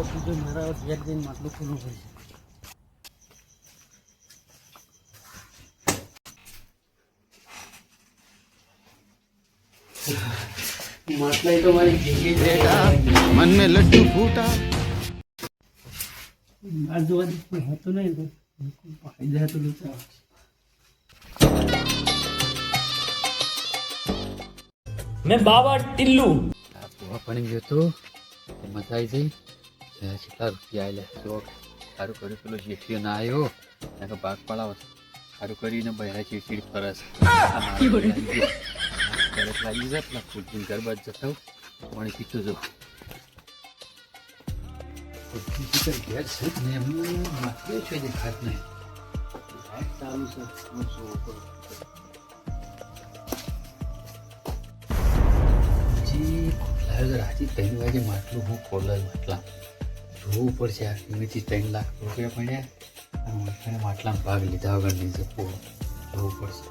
બપોર સુધી મારા ઘેર જઈને માટલું ખુલ્લું હોય છે મનને લડ્ડુ મેં બાબા ટિલ્લુ. આપણી ગયો તો મસાઈ જઈ કેટલા રૂપિયા આવેલા તો સારું કર્યું. પેલો જેઠીઓ ના આવ્યો એને ભાગ પડાવો સારું કરીને બહેરા ચીડચીડ ફરસ તરત લાગી જાય પેલા ફૂલથી ઘર બાદ જતા પણ પીતો જો ઘેર છે ને એમનું માથે છે દેખાત નહીં. ચાલુ છે. હું શું કરું? રાજી ત્રણ વાગે માટલું હું ખોલાયું માટલા જોવું પડશે આ કિંમતથી ત્રણ લાખ રૂપિયા પડ્યા. અને મને માટલામાં ભાગ લીધા વગર નહીં જતું જોવું પડશે.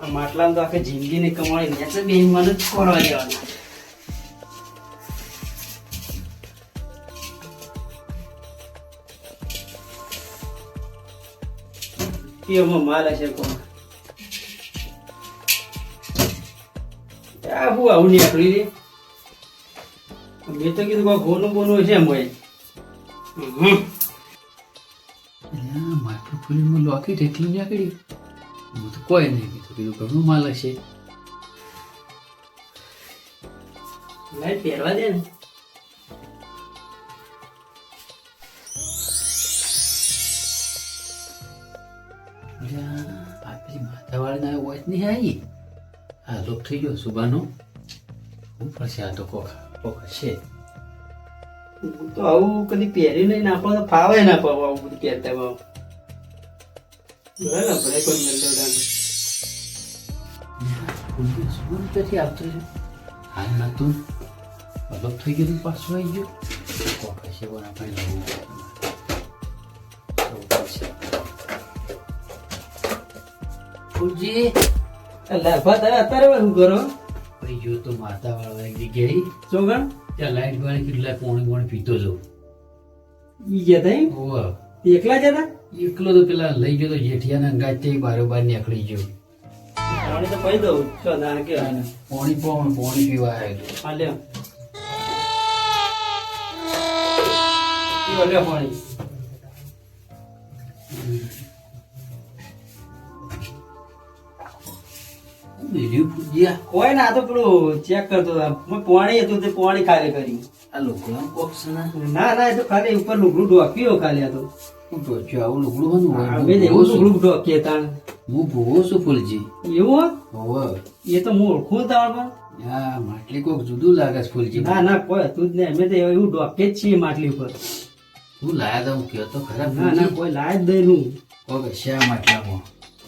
આ તો આખી જિંદગીની કમાણી મેં તો બેન મને ખોરવા દેવાના. એમાં માલ હશે કોણ? આવું નીકળી રે? મેં તો કીધું કોઈ ગોનું બોનું હશે એમ હોય. હમ. અને આ માટલું ફૂલીમાં લોકેટ એટલું નીકળ્યું હું તો કોઈ નહીં કીધું કીધું ઘણું માલ હશે. લાઈટ પહેરવા દે ને. વોચ નહીં આવી આ લોક થઈ ગયો સુબાનો. હું પડશે આ તો કોક. હશે હું તો આવું કદી પહેર્યું નહીં નાખો તો ફાવે ના પાવ આવું બધું પહેરતા બરાબર કોઈ છે હાલ અલગ થઈ ગયું પાછું આવી ગયું? કોક હશે પણ આપણે લવું ફૂલજી લાભા તારે અત્યારે શું કરો? ભાઈ જો તો માતા વાળો એક જગ્યાએ ચોગણ ત્યાં લાઈટ વાળી કેટલા પોણી કોણ પીતો જો ઈ જતા એમ? ઓવા એકલા જતા એકલો તો પેલા લઈ ગયો તો જેઠિયાના બારો બારોબાર નીકળી ગયો. પાણી તો પડી દઉં છો દાણ કે પાણી પણ પોણી પીવા આવ્યો હા લ્યો. પાણી. બીજું ભૂજિયા કોઈ ના તો પેલું ચેક કરતો મેં પાણી હતું તે પાણી ખાલી કર્યું આ કોક છે ના? ના એ તો ખાલી ઉપર લુગડું ઢોક્યો ખાલી આ તો. હું ટોચ્યો આવું લુગડું હતું એવું ભૂવો લુગડું ઢોકીએ તાણ. હું ભૂવો છું ફૂલજી. એવું હોવે. એ તો હું ઓળખું તાણ પણ. હા માટલી કોક જુદું લાગે છે ફૂલજી. ના ના કોઈ હતું જ નહીં. અમે તો એવું ઢોકે જ છીએ માટલી ઉપર. હું લાયા તો હું કયો તો ખરાબ ના ના કોઈ લાયા જ દઈ નું કોક હશે આ માટલામાં?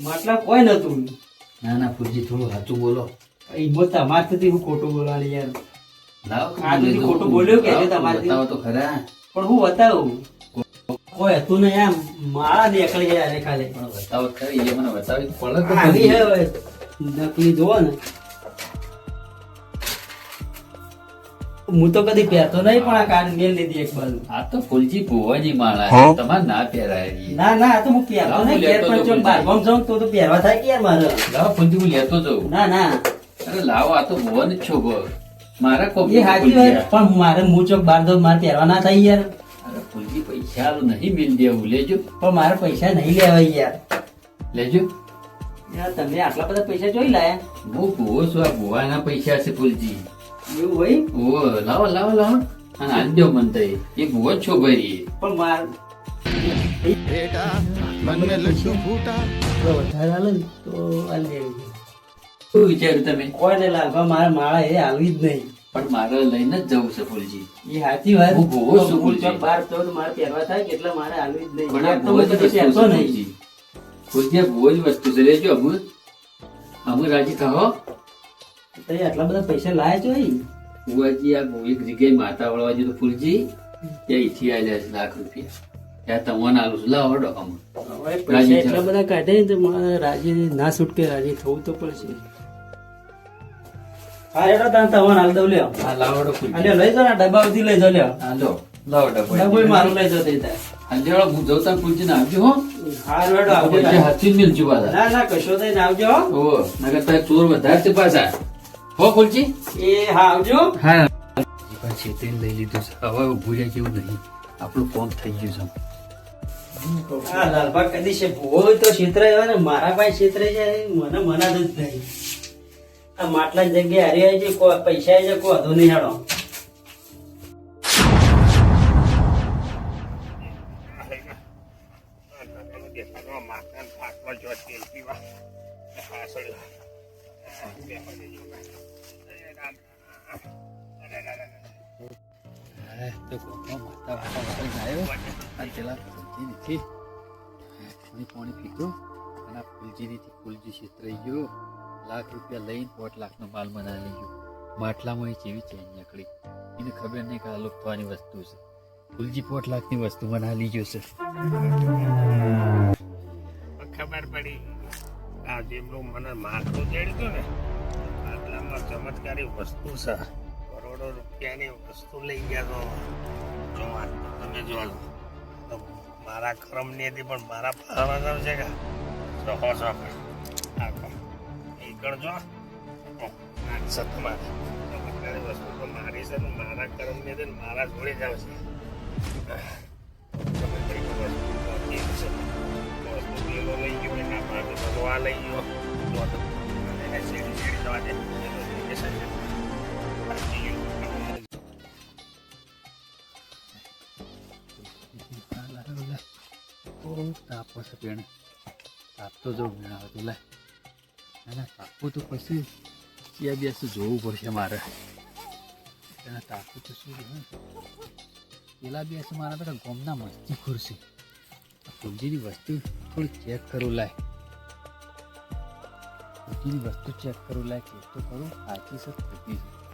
માટલા કોઈ નતું ના ના થોડું સાચું બોલો. એ મોટા મારથી હું ખોટું બોલવાની યાર. લાવો ખોટું બોલ્યો કે તમારે? બતાવો તો ખરા. પણ હું બતાવું. કોઈ હતું નહીં માળા નીકળી ગયા ખાલી. પણ બતાવો ખરી એ મને બતાવી પડે. નકલી જોવો ને. હું તો કદી પહેરતો નહીં પણ આ કાન મેલ લીધી એક બાજુ. આ તો ફૂલજી ભુવાની માળા છે. તમારે ના પહેરાય ના ના આ તો હું પહેરતો નહીં પહેર પણ જો બાર ગામ જાઉં તો તો પહેરવા થાય કે યાર મારે? લાવો ફૂલજી હું લેતો જઉં. ના ના. અરે લાવો આ તો ભુવન જ છો ભો મારા કોપ વાત પણ મારે હું ચોક બાર દો મારે પહેરવા ના થાય યાર. અરે ફૂલજી પૈસા નહીં મિલ દેવું લેજો. પણ મારે પૈસા નહીં લેવાય યાર. લેજો. યાર તમે આટલા બધા પૈસા જોઈ લાયા? હું ભુવો છું આ ભુવાના પૈસા છે ફૂલજી. આવી. જ નહીં. પણ મારે લઈને જ જવું છે એ સાચી વાત. હું ગોવો છું ફૂલજી. બાર ચૌદ મારે પહેરવા થાય કે એટલે આવી જ નહીં. પણ તો નહીં. ફૂલજી. બહુ જ વસ્તુ છે. અમુક અમુક રાજી થાઓ તો આટલા બધા પૈસા લાયા છો? બુઆજી આ એક જગ્યાએ માતા વળવા જતો ફૂલજી ત્યાં ઈથી આલ્યા છે લાખ રૂપિયા. ત્યાં તમને આલું છું. લાવો ડોકામાં પૈસા એટલા બધા કાઢે ને તો મારે રાજી ના છૂટકે રાજી થવું તો પડશે. હા એડો તાન તમને હાલ દઉં લ્યો. હા લાવડો ખુલ અને લઈ જાઓ ને ડબ્બા સુધી લઈ જાઓ લ્યો. હા લો લાવો ડબ્બો ડબ્બો મારું લઈ જાઓ તે. અંજેવાળો હું જવતા ખુલજીને આવજો હો. હા હેડો આવજો. હાથી મિલજો પાછા. ના ના કશો થઈને આવજો હો. નકર તારે ચોર વધારે છે પાછા. હો ફૂલજી? એ હા આવજો. હા. પણ છેતરીને લઈ લીધું છે. હવે ભૂલ્યા જેવું નહીં. આપણું ફોન થઈ ગયું છે. આ લાલબાગ કદી છે? હોય તો છેતરાય હોય ને. મારા પાસે છેતરાઈ છે મને મના જ નહીં. આ માટલા જગ્યાએ હારી આવી છે કોઈ પૈસા આવી છે કોઈ વાંધો નહીં હેડો. હા, તો ગોખમાં માતા વાતા વાળીને આવ્યો અને પેલા ફૂલજી નથી પાણી પાણી પીધું અને આ ફૂલજીનીથી ફૂલજી છેતરાઈ ગયો લાખ રૂપિયા લઈને પોટ લાખનો માલ મનાવી ગયો માટલામાં એ જેવી ચેન નીકળી એને ખબર નહીં કે આ લુપ્તવાની વસ્તુ છે ફૂલજી પોટ લાખની વસ્તુ મનાવી ગયો છે ખબર પડી. આ જેમનું મને માથું જડ્યું ને આટલામાં ચમત્કારી વસ્તુ છે. કરોડો રૂપિયાની વસ્તુ લઈ ગયા તો જો તમે જો તો મારા કરમની હતી પણ મારા ફાળા છે કે? હો છો આખો જો તમારે. ચમત્કારી વસ્તુ તો મારી છે ને મારા કરમની હતી ને મારા જોડે જ આવશે. ચમત્કારી વસ્તુ વસ્તુ લઈ ગયો, એના ભાગે બધો ગયો. એને શેરી શેરી જવા દે. તાપ તાપ તો જો મેળ આવે તો લે. અને તાપવું તો પછી ત્યાં બેસ જોવું પડશે મારે. એના તાપવું તો શું પેલા બેસ મારા બેટા ગોમના મસ્તી ખુરશી. ફૂલજીની વસ્તુ થોડી ચેક કરું, લાય. ફૂલજીની વસ્તુ ચેક કરું, લાય ચેક તો કરું સાચી છે ખોટી છે.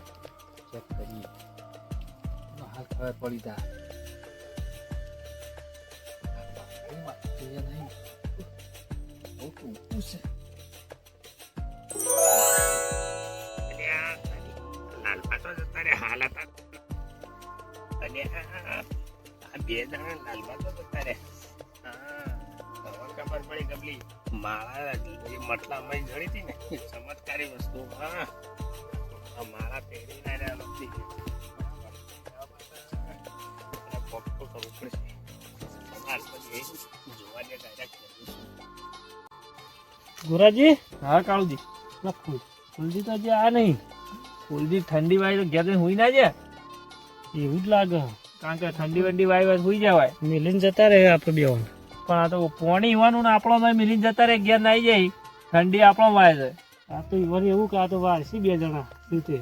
ચેક કરીએ. એમાં હાલ ખબર પડી તા. બે જણા લાલપા તો ખબર પડી કપલી માળા મટલામાં જડી હતી ને ચમત્કારી વસ્તુ. હા. આ પહેરી ના રહ્યા નથી કરવું પડશે. ગુરાજી? હા કાળુજી. ફૂલજી તો હજી આ નહીં. ફૂલજી ઠંડી વાય તો ઘેર હુઈ ના જાય. એવું જ લાગે. કારણ કે ઠંડી વંડી વાય વાય હુઈ જવાય. મિલીને જતા રહે આપણે બે પણ આ તો પોણી હોવાનું ને આપણો મિલીન મિલીને જતા રહે ઘેર નાઈ જાય. ઠંડી આપણો વાય છે. આ તો ઈવન એવું કે આ તો વારસી બે જણા રીતે.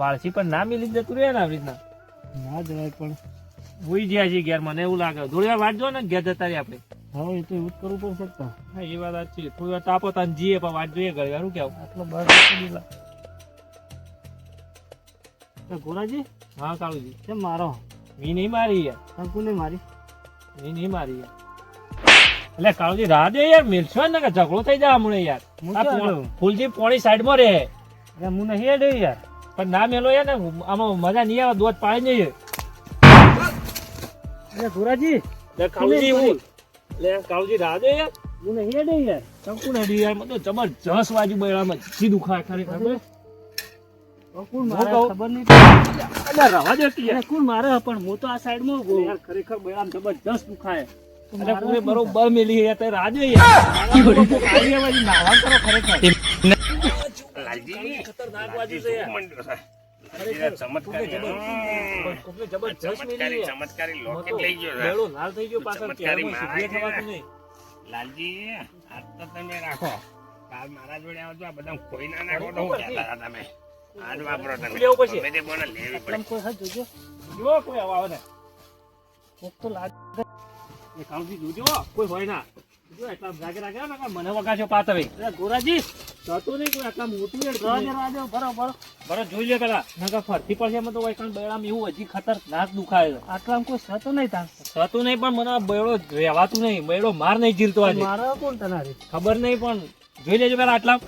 વાળસી પણ ના મિલી જતું રહે ને આવી રીતના. ના જવાય પણ. ભૂઈ ગયા છે ઘેર મને એવું લાગે. થોડી વાર વાંચજો ને ઘેર જતા રહી આપણે. હા એ તો એવું જ કરવું પડશે હા એ વાત સાચી થોડી વાર તાપો તાન જીએ પણ વાંચજો જોઈએ ઘરે. શું કેવું? આટલો બસ ગોરાજી? હા કાળુજી. કેમ મારો? મી નહીં મારી યાર. કંકુ નહીં મારી? મી નહીં મારી યાર. એટલે કાળુજી રાહ દે યાર મિલશો ને કે ઝઘડો થઈ જાય હમણે યાર. ફૂલજી પોણી સાઈડમાં રહે. હું નહીં હેડ યાર. પણ ના મેલો યાર ને આમાં મજા નહીં આવે દોધ પાડી નહીં અરે ગોરાજી એટલે કાળુજી હું એટલે કાળુજી રાહ દે યાર. હું નહીં હેડ યાર. કંકુ નહીં યાર મને જબરજસ્ત વાજુ બૈરામાં સીધું ખાય ખરેખર ખબર? નહીં રવા કોણ મારે? પણ હું તો આ સાઈડમાં ઊભો. યાર ખરેખર જબરજસ્ત દુખાય અરે પૂરે બરોબર મેલી યાર તે રાજે નાવાન કરો ખરેખર. લાલજી ખતરનાક વાજુ છે યાર. મંડ્યો છે લાલજીના ચમત્કારી હા. કોકને જબરજસ્ત મેલી ચમત્કારી યાર ચમત્કારી મોટો લોકેટ લઈ ગયો છે. બેડો લાલ થઈ ગયો પાછળ ચમત્કારી કેરમાં મારા સીધે થવાતું છે. નહીં. લાલજી હાથ તો તમે રાખો. કાલ મારા જોડે આવજો આ બધા કોઈ ના નાખો તો હું કહેતા તમે. આજ વાપરો તમે. લેવું પડશે. બોને લેવી પડે. કોઈ જોજો. જો કોઈ આવો ને. કોક તો લાગ એ કાળજી જોજો કોઈ હોય ના. જો એટલા જાગે રાગે ને મને વગાડજો પાતવે અરે ગોરાજી જતો નહીં કોઈ આટલા મોટું એ રાજો બરોબર બરો જોઈ લે પેલા. નકર ફરતી પડશે એમાં તો કોઈ કાંઈ બેડામ એવું હજી ખતરનાક દુખાય છે. આટલા કોઈ સતો નહીં સતો નહીં પણ મને બેડો રહેવાતું નહીં. બેડો માર નહીં જીલતો આજે. મારો કોણ તનારી? ખબર નહીં પણ જોઈ લેજો પેલા આટલા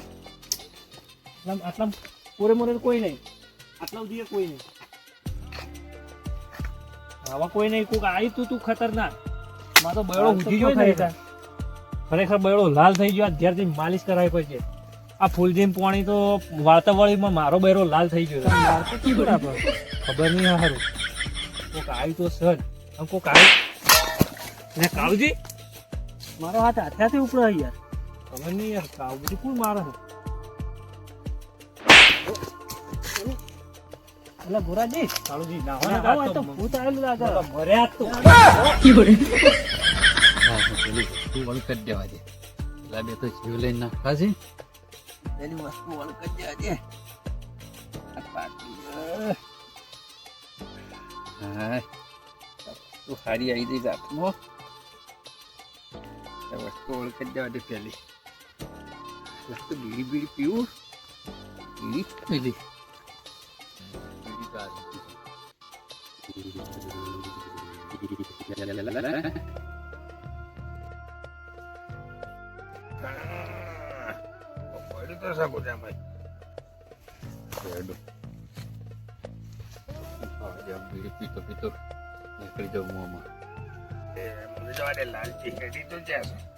આટલા આટલા પૂરે મોરે કોઈ નહીં. આટલા સુધી કોઈ નહીં. આવા કોઈ નહીં કોક આવી તું તું ખતરનાક. માં તો બળો ઉઠી ગયો ખરેખર. ખરેખર બળો લાલ થઈ ગયો અત્યારથી માલિશ કરાવી પડશે આ ફૂલજીમ પાણી તો વાળતા વળીમાં મારો બૈરો લાલ થઈ ગયો. ખબર? નહીં સારું હારું. કોક આવી તો સર. કોક આવી ને કાવજી મારો હાથ હાથેથી ઉપડો યાર. ખબર નહીં યાર કાવજી કોણ મારે? એટલે ગોરાજી કાળુજી ના મને આવો તો ભૂત આવેલું લાગે મર્યા તો હા, પેલી વસ્તુ વળ કરી દેવા દે પેલા બે તો જીવ લઈને નાખવા છે પેલી વસ્તુ વળ કરી દેવા દે આ પાટી, અ. હા તું હારી આવી જઈ જાતમાં આ વસ્તુ વળ કરી દેવા દે પેલી લાગતું બીડી બીડી પીવું બીડી પેલી mah. એ મને જવા દે લાલચી હેડી તો જ્યાં